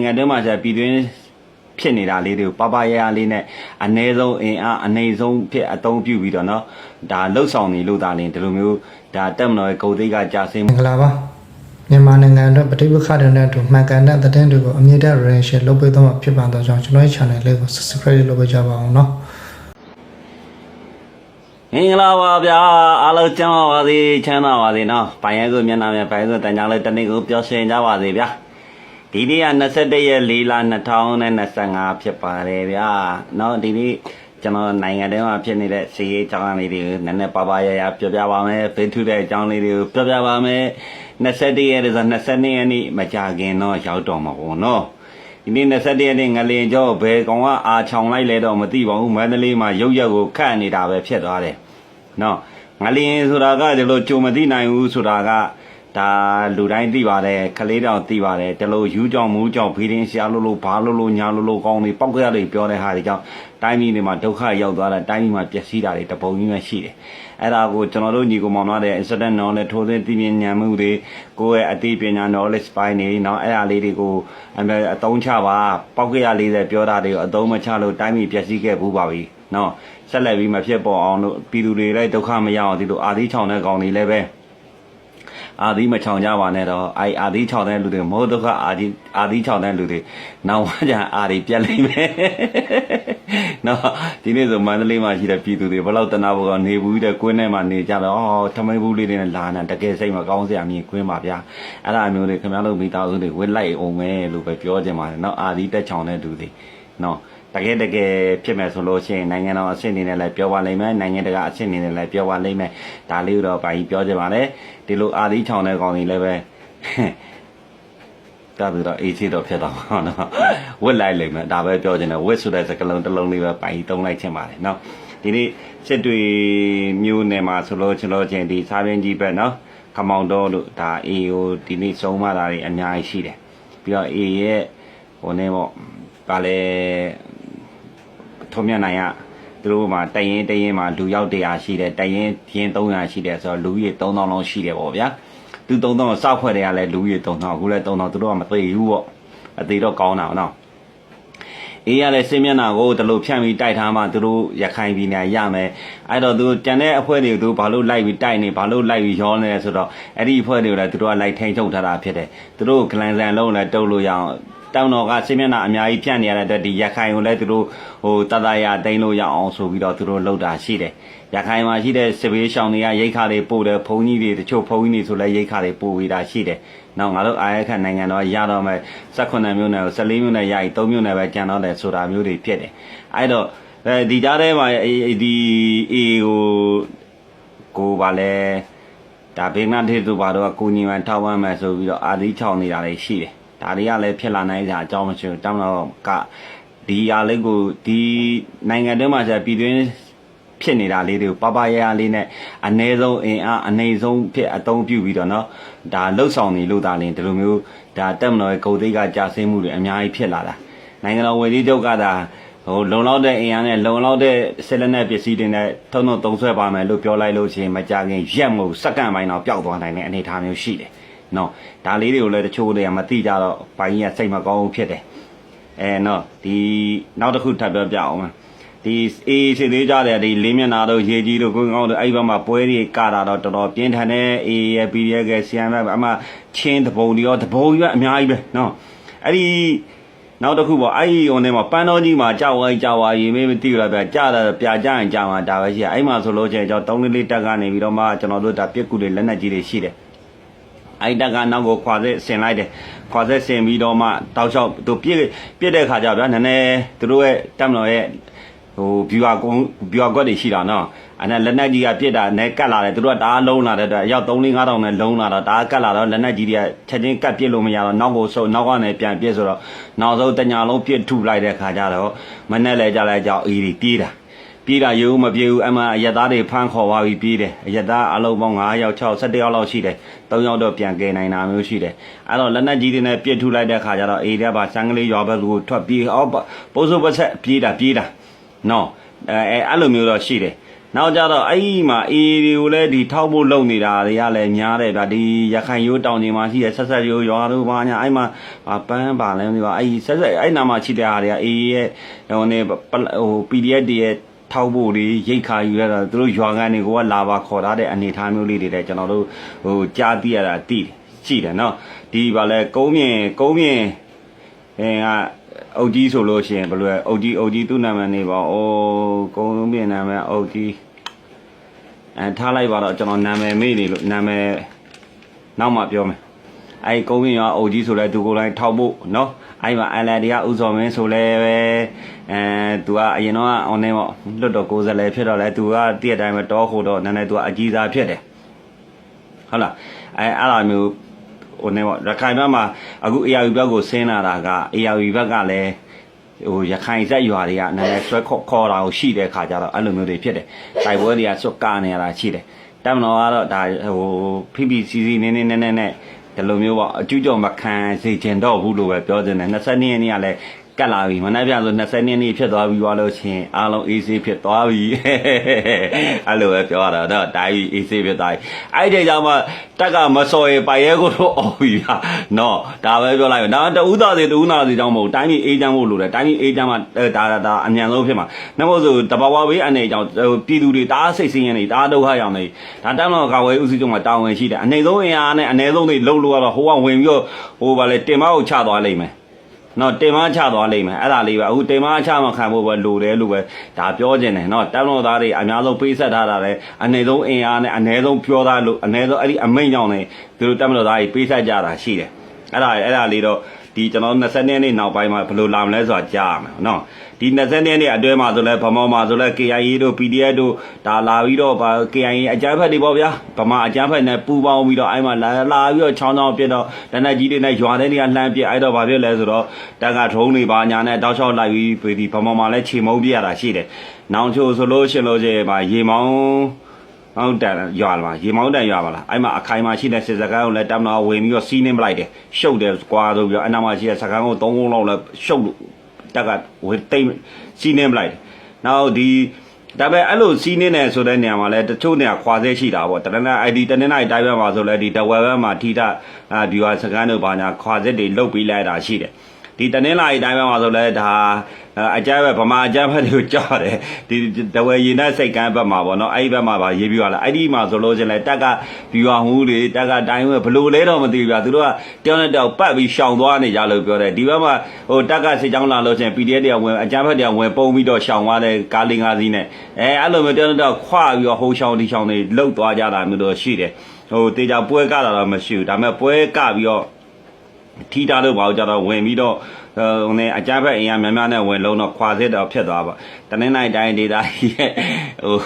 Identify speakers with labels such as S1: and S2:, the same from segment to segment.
S1: နိုင်ငံတွင်းမှာကျပြည်တွင်းဖြစ်နေတာလေးတွေကိုပပရရလေးနဲ့အ ਨੇ ဆုံးအင်အားအနေဆုံးဖြစ်အသုံးပြုပြီးတော့เนาะဒါလှုပ်ဆောင်နေလို့ဒါလင်းဒီလိုမျိုးဒါတက်မတော်ရဲ့ဂုံသိက္ခာကြာစင်း
S2: မင်္ဂလာပါမြန်မာနိုင်ငံအတွက်ပဋိပက္ခတွေနဲ့အတူမှန်ကန်တဲ့သတင်းတွေကိုအမြင့်တဲ့ relation လုပ်ပေးသွားမှာဖြစ်ပါတော့ကြောင့်ကျွန်တော်ရဲ့ channel လေးကို subscribe လုပ်ပေးကြပါအောင်เนาะ
S1: မင်္ဂလာပါဗျာအားလုံးကျမ်းပါပါစေချမ်းသာပါစေနော်ပိုင်ရဲဆိုမျက်နှာမြန်ပိုင်ရဲဆိုတန်ကြောင်လေးတနေ့ကိုပျော်ရွှင်ကြပါစေဗျာ ဒီနေ့က21ရက်4လ2025ဖြစ်ပါတယ်ဗျာနော်ဒီနေ့ကျွန်တော်နိုင်ငံထဲမှာဖြစ်နေတဲ့စီးရေးအကြောင်းလေးတွေကိုနည်းနည်းပါပါရရပြောပြပါမယ်ဖေးထူတဲ့အကြောင်းလေးတွေကိုပြောပြပါမယ်21ရက်ဆို22ရက်နေ့မကြခင်တော့ရောက်တော့မှာပေါ့နော်ဒီနေ့21ရက်နေ့ငလင်ကျော်ဘယ်ကောင်ကအာချောင်လိုက်လဲတော့မသိပါဘူးမန္တလေးမှာရုပ်ရက်ကိုခတ်နေတာပဲဖြစ်သွားတယ်။နော်ငလင်ဆိုတာကဒီလိုကြုံမသိနိုင်ဘူးဆိုတာက ဒါလူတိုင်းသိပါတယ်ခလေးတောင်သိပါတယ်ဒီလိုယူကြောင်မူးကြောင်ဖေးရင်ရှာလို့လို့ဘာလို့လို့ညာလို့လို့ကောင်းနေပောက်ကြရတယ်ပြောတဲ့ဟာတွေကြောင့်တိုင်းပြည်တွေမှာဒုက္ခရောက်သွားတာတိုင်းပြည်မှာပျက်စီးတာတွေတပုံကြီးပဲရှိတယ်။အဲ့ဒါကိုကျွန်တော်တို့ညီကောင်မောင်တို့တဲ့ incident knowledge ထိုးသွင်းသိမြင်ဉာဏ်မှုတွေကိုယ့်ရဲ့အသိပညာ knowledge ပိုင်းနေเนาะအဲ့ဒါလေးတွေကိုအမေအသုံးချပါပောက်ကြရ40ပြောတာတွေကိုအသုံးမချလို့တိုင်းပြည်ပျက်စီးခဲ့ဘူးပါပြီเนาะဆက်လက်ပြီးမဖြစ်ပေါ်အောင်လို့ပြည်သူတွေလည်းဒုက္ခမရအောင်ဒီလိုအာသီးချောင်တဲ့ကောင်တွေလည်းပဲ အာသီးမချောင်ကြပါနဲ့တော့အိုင်အာသီးချောင်တဲ့လူတွေမဟုတ်ဒုက္ခအာသီးအာသီးချောင်တဲ့လူတွေနောက်မှကျအာတွေပြက်လိမ့်မယ်နော်ဒီနေ့ဆိုမန္တလေးမှာရှိတဲ့ပြည်သူတွေဘယ်လောက်တနာဘောကနေဘူးတဲ့ကွင်းထဲမှာနေကြတော့အော်ထမိန်ဘူးလေးတွေနဲ့လာနေတကယ်စိတ်မကောင်းစရာမြင်ကွင်းပါဗျာအဲ့ဒါမျိုးတွေခင်ဗျားတို့မိသားစုတွေဝစ်လိုက်အောင်မယ်လို့ပဲပြောချင်ပါတယ်နော်အာသီးတက်ချောင်တဲ့လူတွေနော် တကယ်တကယ်ဖြစ်မယ်ဆိုလို့ရှိရင်နိုင်ငံတော်အဆင့်အနေနဲ့လည်းပြောပါလိမ့်မယ်နိုင်ငံတကာအဆင့်အနေနဲ့လည်းပြောပါလိမ့်မယ်ဒါလေးတော့ပါကြီးပြောချင်ပါတယ်ဒီလိုအာသီးချောင်တဲ့ကောင်တွေလည်းပဲတတ်ပြီးတော့အေးချတော့ဖြစ်တော့မှာနော်ဝစ်လိုက်လိမ့်မယ်ဒါပဲပြောချင်တယ်ဝစ်ဆိုတဲ့စကားလုံးတစ်လုံးလေးပဲပိုင်တုံးလိုက်ချင်ပါတယ်နော်ဒီနေ့စစ်တွေမျိုးနယ်မှာဆိုလို့ကျွန်တော်ချင်းဒီစားပင်းကြီးဘက်နော်ခမောင်တော်လို့ဒါအေးကိုဒီနေ့ဆုံးမတာတွေအများကြီးရှိတယ်ပြီးတော့အေးရဲ့ဟိုနေပေါ့ဗာလဲ ထုံမြတ်နိုင်ရသူတို့မှာတရင်တရင်မှာလူရောက်100ရှိတယ်တရင်ရင်300ရှိတယ်ဆိုတော့လူကြီး3000လောက်ရှိတယ်ပေါ့ဗျာသူ3000ကိုစောက်ဖွဲ့တွေကလည်းလူကြီး3000အခုလည်း3000သူတို့ကမသိဘူးပေါ့အသေးတော့ကောင်းတာပေါ့နော်အေးရလဲစင်းမျက်နှာကိုတလို့ဖြန့်ပြီးတိုက်ထားမှသူတို့ရခိုင်ပြည်နယ်ရမယ်အဲ့တော့သူကြံတဲ့အဖွဲ့တွေကိုသူဘာလို့လိုက်ပြီးတိုက်နေဘာလို့လိုက်ပြီးရောနေလဲဆိုတော့အဲ့ဒီအဖွဲ့တွေကိုလည်းသူတို့ကလိုက်ထိန်ချုပ်ထားတာဖြစ်တယ်သူတို့ဂလန်ဆန်လုံးလည်းတုတ်လို့ရအောင် တောင်တော်ကစင်းမျက်နှာအများကြီးဖြန့်နေရတဲ့အတွက်ဒီရခိုင်ကိုလည်းသူတို့ဟိုတတရတိန်လို့ရအောင်ဆိုပြီးတော့သူတို့လှုပ်တာရှိတယ်ရခိုင်မှာရှိတဲ့စစ်ဘေးရှောင်တွေကရိတ်ခါတွေပို့တယ်ဘုံကြီးတွေတချို့ဘုံကြီးတွေဆိုလည်းရိတ်ခါတွေပို့ဝေးတာရှိတယ်နောက်ငါတို့အာရခတ်နိုင်ငံတော်ရတော့မဲ့18မြို့နယ်ကို14မြို့နယ်ရည်3မြို့နယ်ပဲကျန်တော့တယ်ဆိုတာမျိုးတွေဖြစ်တယ်အဲ့တော့အဲဒီကြားထဲမှာဒီအေကိုကိုပါလဲဒါဘေးနာထေသူပါတော့ကိုညီမထောက်ပံ့မယ်ဆိုပြီးတော့အာသီးချောင်နေတာလည်းရှိတယ် ဒါတွေကလည်းဖြစ်လာနိုင်ကြအကြောင်းမရှိဘူးတောင်းတော့ကဒီအားလေးကိုဒီနိုင်ငံတွင်းမှာကျပြည်တွင်းဖြစ်နေတာလေးတွေကိုပပရရလေးနဲ့အ ਨੇ ဆုံးအင်အားအနေဆုံးဖြစ်အသုံးပြုပြီးတော့เนาะဒါလှုပ်ဆောင်နေလို့ဒါလင်းဒီလိုမျိုးဒါတက်မတော်ရဲ့ဂုံသိက္ခာကြာဆင်းမှုတွေအများကြီးဖြစ်လာတာနိုင်ငံတော်ဝန်ကြီးချုပ်ကဒါဟိုလုံလောက်တဲ့အင်အားနဲ့လုံလောက်တဲ့ဆက်လက်နဲ့ပစ္စည်းတွေနဲ့ထုံထုံသုံးဆွဲပါမယ်လို့ပြောလိုက်လို့ရှိရင်မကြခင်ရက်မို့စက္ကန့်ပိုင်းတော့ပျောက်သွားနိုင်တဲ့အနေအထားမျိုးရှိတယ် နော်ဒါလေးတွေကိုလည်းတချို့တွေကမသိကြတော့ဘိုင်းကြီးကစိတ်မကောင်းဘူးဖြစ်တယ်အဲနော်ဒီနောက်တစ်ခုထပ်ပြောပြအောင်မယ်ဒီအေးစီသေးကြတယ်ဒီလေးမျက်နာတို့ရေကြီးတို့ကိုင်းကောင်းတို့အဲ့ဘက်မှာပွဲတွေကတာတော့တော်တော်ပြင်းထန်တဲ့အေးရဲ့ PDF ကဆီယမ်ဘက်အမှချင်းတပုံတွေရောတပုံကြီးကအများကြီးပဲနော်အဲ့ဒီနောက်တစ်ခုပေါ့အဲ့ဒီဟိုနေမှာပန်းတော်ကြီးမှာကြောက်ဝိုင်းကြောက်ဝါရေမေးမသိဘူးလားဗျာကြာတာပြာကြရင်ကြာမှာဒါပဲရှိတယ်အဲ့မှာဆိုလို့ချင်းကျွန်တော်3လေးလေးတက်ကနေပြီးတော့မှကျွန်တော်တို့ဒါပြက်ကူတွေလက်နက်ကြီးတွေရှိတယ် အဲ့တက်ကနောက်ကိုခွာဆက်ဆင်လိုက်တယ်ခွာဆက်ဆင်ပြီးတော့မှတောက်လျှောက်သူပြည့်ပြည့်တဲ့ခါကျဗျာနည်းနည်းသူတို့ရဲ့တက်မတော်ရဲ့ဟိုဘီဝါကုန်းဘီဝါကွက်တွေရှိတာနော်အဲ့ဒါလက်နက်ကြီးကပြစ်တာနဲ့ကတ်လာတယ်သူတို့ကတအားလုံးလာတဲ့အတွက်ရောက်3 4 5000နဲ့လုံးလာတော့တအားကတ်လာတော့လက်နက်ကြီးတွေကချက်ချင်းကတ်ပြစ်လို့မရတော့နောက်ကိုဆုပ်နောက်ကနေပြန်ပြစ်ဆိုတော့နောက်ဆုံးတညာလုံးပြစ်ထုလိုက်တဲ့ခါကျတော့မနဲ့လဲကြလိုက်ကြောက်အေးပြေးတာ ပြေးတာရုံမပြေဘူးအမှအရက်သားတွေဖမ်းခေါ်သွားပြီးပြေးတယ်အရက်သားအလုံးပေါင်း9ယောက်6 7ယောက်လောက်ရှိတယ်3ယောက်တော့ပြန်ကယ်နိုင်တာမျိုးရှိတယ်အဲ့တော့လက်နက်ကြီးတွေနဲ့ပြစ်ထုလိုက်တဲ့ခါကျတော့အေးတဲ့ပါစံကလေးရွာဘက်ကိုထွက်ပြေးအော်ပိုးစိုးပတ်ဆက်ပြေးတာပြေးတာနော်အဲအဲ့လိုမျိုးတော့ရှိတယ်နောက်ကြတော့အဲ့ဒီမှာအေးတွေကိုလည်းဒီထောက်ဖို့လုပ်နေတာတွေကလည်းများတယ်ဗျာဒီရခိုင်ရိုးတောင်ကြီးမှာရှိတဲ့ဆက်ဆက်ရိုးရွာတို့ဘာညာအဲ့မှာဘာပန်းပါလဲမသိပါအဲ့ဒီဆက်ဆက်အဲ့နာမှာရှိတဲ့ဟာတွေကအေးရဲ့ဟိုနေပဟို PDF တွေရဲ့ ထောက်ဖို့တွေရိတ်ခါယူရတာသူတို့ရွာကန်တွေကလာပါခေါ်ထားတဲ့အနေအထားမျိုးလေးတွေလည်းကျွန်တော်တို့ဟိုကြားသိရတာသိတယ်ရှိတယ်နော်ဒီဘာလဲကုန်းမြင်ကုန်းမြင်အဲကအုတ်ကြီးဆိုလို့ရှိရင်ဘယ်လိုလဲအုတ်ကြီးအုတ်ကြီးသူ့နာမည်နေပါအိုးကုန်းမြင်နာမည်အုတ်ကြီးအဲထားလိုက်ပါတော့ကျွန်တော်နာမည်မေ့နေလို့နာမည်နောက်မှပြောမယ်အဲကုန်းမြင်ရောအုတ်ကြီးဆိုလဲသူကိုယ်တိုင်ထောက်ဖို့နော်အဲ့မှာ အန်လန်ဒီကဥစော်မင်းဆိုလဲပဲအဲသူကအရင်တော့အွန်လိုင်းပေါ့လွတ်တော်ကိုယ်စားလှယ်ဖြစ်တော့လဲသူကတည့်တဲ့အတိုင်းပဲတောခို့တော့နည်းနည်းသူကအကြီးစားဖြစ်တယ်ဟုတ်လားအဲအဲ့လိုမျိုးဟိုနေပေါ့ရခိုင်ဘက်မှာအခု AR ဘက်ကိုဆင်းလာတာက AR ဘက်ကလည်းဟိုရခိုင်ဇက်ရွာတွေကနည်းနည်းဆွဲခေါ်ခေါ်တာကိုရှိတဲ့ခါကျတော့အဲ့လိုမျိုးတွေဖြစ်တယ်တိုက်ပွဲတွေကစွတ်ကာနေရတာရှိတယ်တက်မတော်ကတော့ဒါဟို PPCC နည်းနည်းနည်းနည်းနဲ့ ဒီလိုမျိုးပေါ့အကျူးကျော်မခံစေချင်တော့ဘူးလို့ပဲပြောချင်တယ်22ရက်နေ့ကလည်း ကတ်လာပြီမနေ့ပြန်ဆို20နှစ်နေ့ဖြစ်သွားပြီသွားလို့ချင်းအားလုံး AC ဖြစ်သွားပြီအဲ့လိုပဲပြောရတာတော့တိုင်း AC ဖြစ်သွားပြီအဲ့ဒီကြောင့်မှတက်ကမစော်ရပိုင်ရဲကိုတော့အော်ပြီဗျာနော်ဒါပဲပြောလိုက်ဒါတူးသားစီတူးနာစီကြောင့်မဟုတ်တိုင်းပြည်အေးချမ်းဖို့လိုတယ်တိုင်းပြည်အေးချမ်းမှဒါဒါဒါအမြန်ဆုံးဖြစ်မှာနှမို့ဆိုတဘာဝဘေးအနေကြောင့်ပြည်သူတွေတားစိတ်ဆင်းရဲနေတားဒုက္ခရောက်နေဒါတမ်းတော့ကာဝယ်ဥစည်းချုပ်မှာတာဝန်ရှိတယ်အနေဆုံးအင်အားနဲ့အနေဆုံးတွေလှုပ်လို့ကတော့ဟိုကဝင်ပြီးတော့ဟိုဗာလေတင်မကိုချသွားလိမ့်မယ် နော်တင်မချသွားလိမ့်မယ်အဲ့ဒါလေးပဲအခုတင်မချမခံဖို့ပဲလိုတယ်လို့ပဲဒါပြောခြင်းတယ်နော်တမ်းတော်သားတွေအများဆုံးပေးဆက်ထားတာလေအနေဆုံးအင်အားနဲ့အနေဆုံးပြောသားလို့အနေဆုံးအဲ့ဒီအမိန့်ကြောင့်နေသူတို့တမ်းတော်သားတွေပေးဆက်ကြတာရှိတယ်အဲ့ဒါအဲ့ဒါလေးတော့ဒီကျွန်တော်20နှစ်နေ့နောက်ပိုင်းမှာဘယ်လိုလာမလဲဆိုတာကြားရမယ်နော် ဒီ20နှစ်နေ့အတွဲမှာဆိုလဲဗမာမှာဆိုလဲ KIA တို့ PDF တို့ဒါလာပြီးတော့ဗာ KIA အကြမ်းဖက်တွေပေါ့ဗျာဗမာအကြမ်းဖက်နဲ့ပူပေါင်းပြီးတော့အဲ့မှာလာလာပြီးတော့ချောင်းချောင်းပြစ်တော့တနက်ကြီးတွေနဲ့ရွာတဲ့နေရာလှမ်းပြစ်အဲ့တော့ဘာဖြစ်လဲဆိုတော့တက်ကထုံးတွေပါညာနဲ့တောက်လျှောက်လိုက်ပြီးဒီဗမာမှာလဲခြေမုံပြရတာရှိတယ်နောင်ချိုဆိုလို့ရှင်လို့ရှိရင်ဗာရေမောင်းဟုတ်တယ်ရွာလာရေမောင်းတန်ရွာပါလားအဲ့မှာအခိုင်မှာရှိတဲ့စစ်စကန်းကိုလည်းတမ်နာဝင်ပြီးတော့စီးနှင်းပလိုက်တယ်ရှုပ်တယ်ကွာဆိုပြီးတော့အနာမှာရှိတဲ့စကန်းကို၃ခုလောက်လည်းရှုပ်လို့ တက်ကဝင်တိတ်စီးနှင်းပလိုက်တယ်နောက်ဒီဒါပေမဲ့အဲ့လိုစီးနှင်းနေဆိုတဲ့နေရာမှာလည်းတချို့နေရာခွာသေးရှိတာပေါ့တနင်္လာ ID တနင်္လာတိုင်းဘက်မှာဆိုလည်းဒီတဝက်ဘက်မှာထိထအာဒီဝါစကန်းတို့ဘာညာခွာစစ်တွေလုတ်ပြီးလိုက်တာရှိတယ် ဒီတနင်္လာရီတိုင်းမှာဆိုလဲဒါအကြမ်းပဲဗမာအကြမ်းဖက်တွေကိုကြောက်တယ်ဒီတဝဲရင်နဲ့စိတ်ကမ်းဘက်မှာပေါ့နော်အဲ့ဒီဘက်မှာပါရေးပြရလားအဲ့ဒီမှာဆိုလို့ချင်းလဲတက်ကဘီဝါဟူးတွေတက်ကတိုင်းဝဲဘလို့လဲတော့မသိဘူးဗျာသူတို့ကတောင်းတဲ့တောက်ပတ်ပြီးရှောင်သွားနေကြလို့ပြောတယ်ဒီဘက်မှာဟိုတက်ကစစ်ကြောင်းလာလို့ချင်း PDF တွေဝင်အကြမ်းဖက်တွေဝင်ပုံပြီးတော့ရှောင်သွားတယ်ကားလေးငါးစီးနဲ့အဲအဲ့လိုမျိုးတောင်းတဲ့တောက်ခွာပြီးတော့ဟိုရှောင်ဒီရှောင်တွေလှုပ်သွားကြတာမျိုးတော့ရှိတယ်ဟိုတေချာပွဲကတာတော့မရှိဘူးဒါပေမဲ့ပွဲကပြီးတော့ ထီတာလို့ဘာလို့ကြတော့ဝင်ပြီးတော့ဟိုနေအကြမ်းဖက်အင်အားများများနဲ့ဝင်လုံးတော့ခွာစစ်တော့ဖြစ်သွားပါတနင်္လာတိုင်းဒေတာကြီးရဲ့ဟို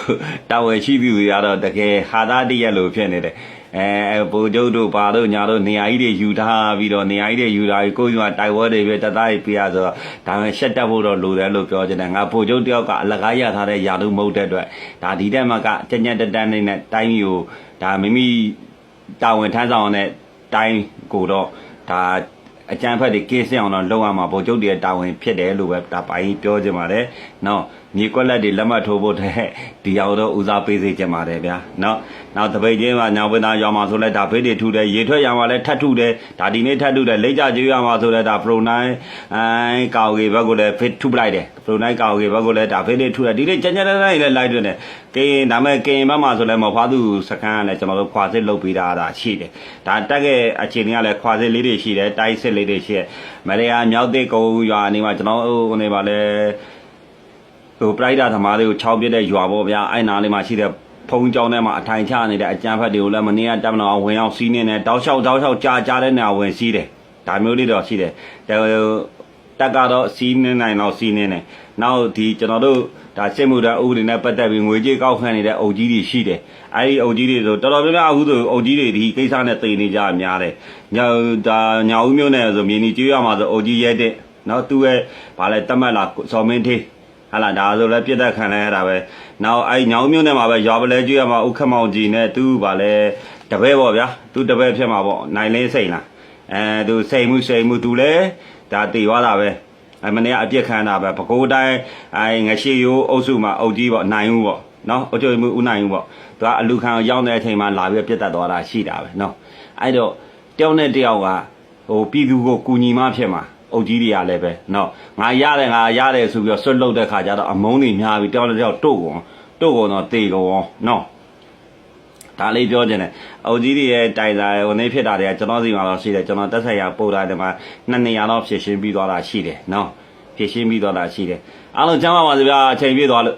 S1: တာဝယ်ရှိသူတွေကတော့တကယ်ဟာသားတရက်လို့ဖြစ်နေတယ်အဲဘိုလ်ချုပ်တို့ဘာတို့ညာတို့နေရာကြီးတွေယူထားပြီးတော့နေရာကြီးတွေယူထားပြီးကိုယ်ကတိုက်ဝဲတွေပဲတသားကြီးပြရဆိုတော့ဒါမှရှက်တက်ဖို့တော့လိုတယ်လို့ပြောချင်တယ်ငါဘိုလ်ချုပ်တယောက်ကအလကားရထားတဲ့ယာတို့မဟုတ်တဲ့အတွက်ဒါဒီတက်မှာကကြက်ညက်တတန်းနေနဲ့တိုင်းမျိုးကိုဒါမိမိတာဝန်ထမ်းဆောင်တဲ့တိုင်းကိုတော့ ဒါအကြမ်းဖက်တွေကေးစင်အောင်တော့လုပ်ရမှာဗိုလ်ချုပ်တွေတာဝန်ဖြစ်တယ်လို့ပဲဒါပိုင်းပြောချင်ပါတယ်။နော် မြေကွက်လက်တွေလက်မှတ်ထိုးဖို့တဲ့ဒီအောင်တော့ဦးစားပေးစေချင်ပါတယ်ဗျာ။နော်နောက်တပိတ်ချင်းမှာညောင်ပင်သားရွာမှာဆိုလဲဒါဖေးတွေထူတယ်ရေထွက်ရွာမှာလဲထတ်ထူတယ်ဒါဒီနေ့ထတ်ထူတယ်လိတ်ကြကျွေးရွာမှာဆိုလဲဒါပရိုနိုင်အိုင်းကောက်ကြီးဘက်ကိုလဲဖေးထူပလိုက်တယ်ပရိုနိုင်ကောက်ကြီးဘက်ကိုလဲဒါဖေးတွေထူတယ်ဒီနေ့ကြမ်းကြမ်းတိုင်းတိုင်းလဲလိုက်တွင်တယ်ကရင်ဒါမဲ့ကရင်ဘက်မှာဆိုလဲမဖွားသူစခန်းကလည်းကျွန်တော်တို့ခွာစစ်လုပ်ပေးတာဒါရှိတယ်ဒါတက်ခဲ့အခြေအနေကလည်းခွာစစ်လေးတွေရှိတယ်တိုက်စစ်လေးတွေရှိတယ်မရေယာမြောက်တဲ့ကုန်းရွာနေမှာကျွန်တော်ဟိုနေပါလဲ ဟိုပရိုက်တာသမားတွေကို6ပြစ်တဲ့ရွာပေါ့ဗျာအဲ့နားလေးမှာရှိတဲ့ဖုံကြောင်းထဲမှာအထိုင်ချနေတဲ့အကြမ်းဖက်တွေကိုလည်းမနေ့ကတက်မတော်ဝင်အောင်စီးနေတယ်တောက်လျှောက်တောက်လျှောက်ကြာကြာတဲ့နေရာဝင်စီးတယ်ဒါမျိုးလေးတော့ရှိတယ်တက်ကတော့စီးနေနိုင်တော့စီးနေတယ်နောက်ဒီကျွန်တော်တို့ဒါစစ်မှုထမ်းဥပဒေနဲ့ပတ်သက်ပြီးငွေကြေးကောက်ခံနေတဲ့အုပ်ကြီးတွေရှိတယ်အဲဒီအုပ်ကြီးတွေဆိုတော်တော်များများအခုဆိုအုပ်ကြီးတွေဒီကိစ္စနဲ့တိတ်နေကြများတယ်ညောဒါညာဦးမျိုးနဲ့ဆိုမြင်းကြီးကျွေးရမှာဆိုအုပ်ကြီးရဲတဲ့နောက်သူ့ရဲ့ဗာလဲတတ်မှတ်လာစော်မင်းသေး ဟာလာဒါဆိုလဲပြစ်သက်ခံလဲရတာပဲနောက်အဲညောင်မျိုးနဲ့မှာပဲရွာပလဲကျွေးရမှာဥက္ခမောင်ကြီးနဲ့သူဗာလဲတပည့်ပေါ့ဗျာသူတပည့်ဖြစ်မှာပေါ့နိုင်လင်းစိန်လားအဲသူစိန်မှုစိန်မှုသူလဲဒါတည်သွားတာပဲအမနေ့ကအပြစ်ခံတာပဲပကိုးတိုင်းအဲငရှိရိုးအုပ်စုမှာအုပ်ကြီးပေါ့နိုင်ဦးပေါ့နော်အကျိုးမှုဦးနိုင်ဦးပေါ့သူကအလူခံရောက်တဲ့အချိန်မှာလာပြီးပြတ်တက်သွားတာရှိတာပဲနော်အဲ့တော့တယောက်နဲ့တယောက်ကဟိုပြည်သူကိုကူညီမှဖြစ်မှာ အုပ်ကြီးတွေကလည်းပဲနော်ငါရတယ်ငါရတယ်ဆိုပြီးတော့ဆွတ်လုတ်တဲ့ခါကျတော့အမုန်းတွေများပြီးတယောက်နဲ့တယောက်တို့ကုန်တို့ကုန်တော့တေကုန်နော်ဒါလေးပြောခြင်းတယ်အုပ်ကြီးတွေရဲ့တိုင်စာဟိုနေ့ဖြစ်တာတွေကကျွန်တော်စီမှာတော့ရှိတယ်ကျွန်တော်တက်ဆိုင်ရာပို့တာတွေမှာနှစ်နေရာတော့ဖြစ်ရှင်းပြီးသွားတာရှိတယ်နော်ဖြစ်ရှင်းပြီးသွားတာရှိတယ်အားလုံးကျမ်းပါပါစေဗျာအချိန်ပြည့်သွားလို့